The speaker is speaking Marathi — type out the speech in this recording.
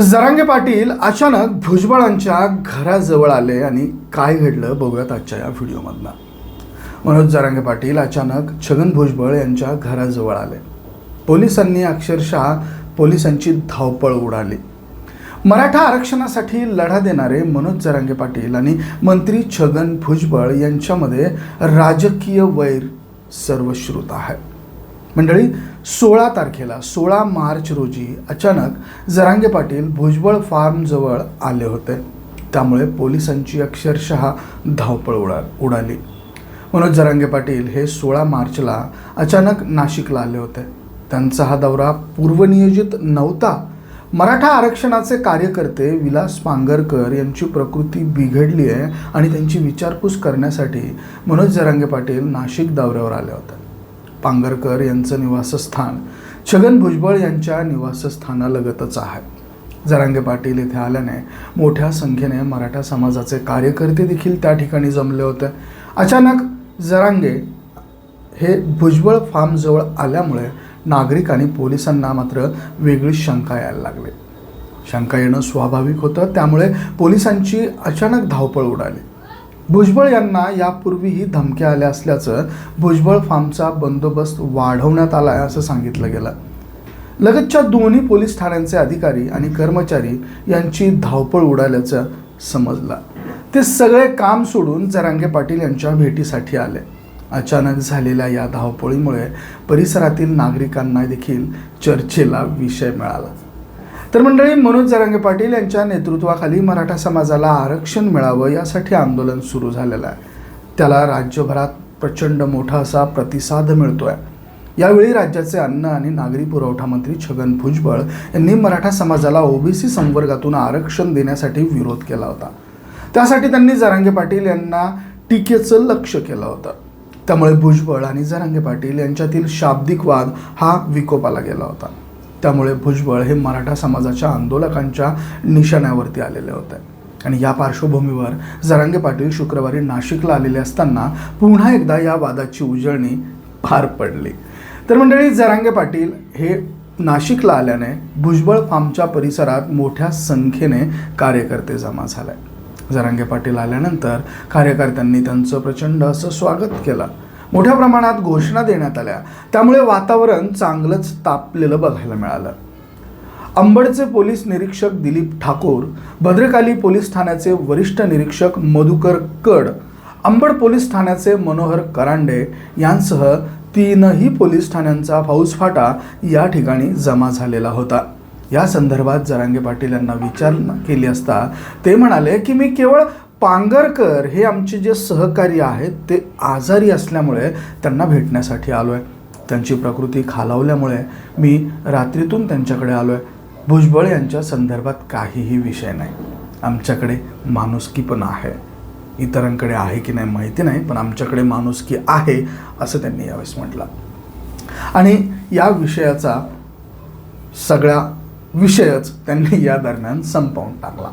जरांगे पाटील अचानक भुजबळांच्या घराजवळ आले आणि काय घडलं बघूयात आजच्या या व्हिडिओमधनं. मनोज जरांगे पाटील अचानक छगन भुजबळ यांच्या घराजवळ आले. पोलिसांनी अक्षरशः पोलिसांची धावपळ उडाली. मराठा आरक्षणासाठी लढा देणारे मनोज जरांगे पाटील आणि मंत्री छगन भुजबळ यांच्यामध्ये राजकीय वैर सर्वश्रुत आहे. मंडळी सोळा तारखेला सोळा मार्च रोजी अचानक जरांगे पाटील भुजबळ फार्मजवळ आले होते. त्यामुळे पोलिसांची अक्षरशः धावपळ उडा उडाली. मनोज जरांगे पाटील हे सोळा मार्चला अचानक नाशिकला आले होते. त्यांचा हा दौरा पूर्वनियोजित नव्हता. मराठा आरक्षणाचे कार्यकर्ते विलास पांगरकर यांची प्रकृती बिघडली आहे आणि त्यांची विचारपूस करण्यासाठी मनोज जरांगे पाटील नाशिक दौऱ्यावर आले होते. पांगरकर यांचं निवासस्थान छगन भुजबळ यांच्या निवासस्थानालगतच आहे. जरांगे पाटील इथे आल्याने मोठ्या संख्येने मराठा समाजाचे कार्यकर्ते देखील त्या ठिकाणी जमले होते. अचानक जरांगे हे भुजबळ फार्मजवळ आल्यामुळे नागरिक आणि पोलिसांना मात्र वेगळी शंका यायला लागली. शंका येणं स्वाभाविक होतं त्यामुळे पोलिसांची अचानक धावपळ उडाली. भुजबळ यांना यापूर्वीही धमक्या आल्या असल्याचं भुजबळ फार्मचा बंदोबस्त वाढवण्यात आला आहे असं सांगितलं गेलं. लगतच्या दोन्ही पोलीस ठाण्यांचे अधिकारी आणि कर्मचारी यांची धावपळ उडाल्याचं समजलं. ते सगळे काम सोडून जरांगे पाटील यांच्या भेटीसाठी आले. अचानक झालेल्या या धावपळीमुळे परिसरातील नागरिकांना देखील चर्चेला विषय मिळाला. तर मंडळी मनोज जरांगे पाटील यांच्या नेतृत्वाखाली मराठा समाजाला आरक्षण मिळावं यासाठी आंदोलन सुरू झालेलं आहे. त्याला राज्यभरात प्रचंड मोठा असा प्रतिसाद मिळतोय. यावेळी राज्याचे अन्न आणि नागरी पुरवठा मंत्री छगन भुजबळ यांनी मराठा समाजाला ओबीसी संवर्गातून आरक्षण देण्यासाठी विरोध केला होता. त्यासाठी त्यांनी जरांगे पाटील यांना टीकेचं लक्ष केलं होतं. त्यामुळे भुजबळ आणि जरांगे पाटील यांच्यातील शाब्दिक वाद हा विकोपाला गेला होता. त्यामुळे भुजबळ हे मराठा समाजाच्या आंदोलकांच्या निशाण्यावरती आलेले होते. आणि या पार्श्वभूमीवर जरांगे पाटील शुक्रवारी नाशिकला आलेले असताना पुन्हा एकदा या वादाची उजळणी पार पडली. तर मंडळी जरांगे पाटील हे नाशिकला आल्याने भुजबळ फार्मच्या परिसरात मोठ्या संख्येने कार्यकर्ते जमा झाले. जरांगे पाटील आल्यानंतर कार्यकर्त्यांनी त्यांचं प्रचंड असं स्वागत केलं. मोठ्या प्रमाणात घोषणा देण्यात आल्या. त्यामुळे वातावरण चांगलंच तापलेलं बघायला मिळालं. अंबडचे पोलीस निरीक्षक दिलीप ठाकूर भद्रकाली पोलीस ठाण्याचे वरिष्ठ निरीक्षक मधुकर कड अंबड पोलीस ठाण्याचे मनोहर करांडे यांसह तीनही पोलीस ठाण्यांचा फौजफाटा या ठिकाणी जमा झालेला होता. या संदर्भात जरांगे पाटील यांना विचारणा केली असता ते म्हणाले की मी केवळ पांगरकर हे आमचे जे सहकारी आहेत ते आजारी असल्यामुळे त्यांना भेटण्यासाठी आलो आहे त्यांची प्रकृती खालावल्यामुळे मी रात्रीतून त्यांच्याकडे आलो आहे भुजबळ यांच्या संदर्भात काहीही विषय नाही. आमच्याकडे माणुसकी पण आहे. इतरांकडे आहे की नाही माहिती नाही पण आमच्याकडे माणुसकी आहे असं त्यांनी यावेळेस म्हटलं. आणि या विषयाचा सगळा विषयच त्यांनी या दरम्यान संपवून टाकला.